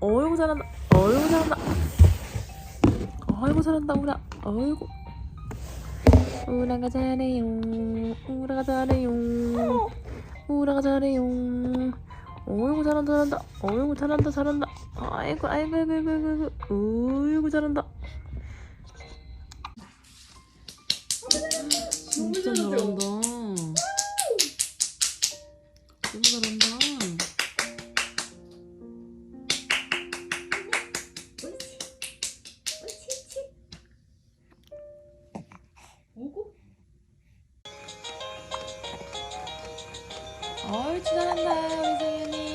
어이구 잘한다. 어이구 잘한다. 어이구 잘한다 우라. 어이구. 우라가 잘해요. 우라가 잘해요. 우라가 잘해요. 어이구 잘한다 잘한다. 어이구 잘한다 잘한다. 아이고 아이고 아이고 아이고 아이고. 어이구 잘한다. 진짜 잘한다. 너무 잘한다. Hoşçakalın.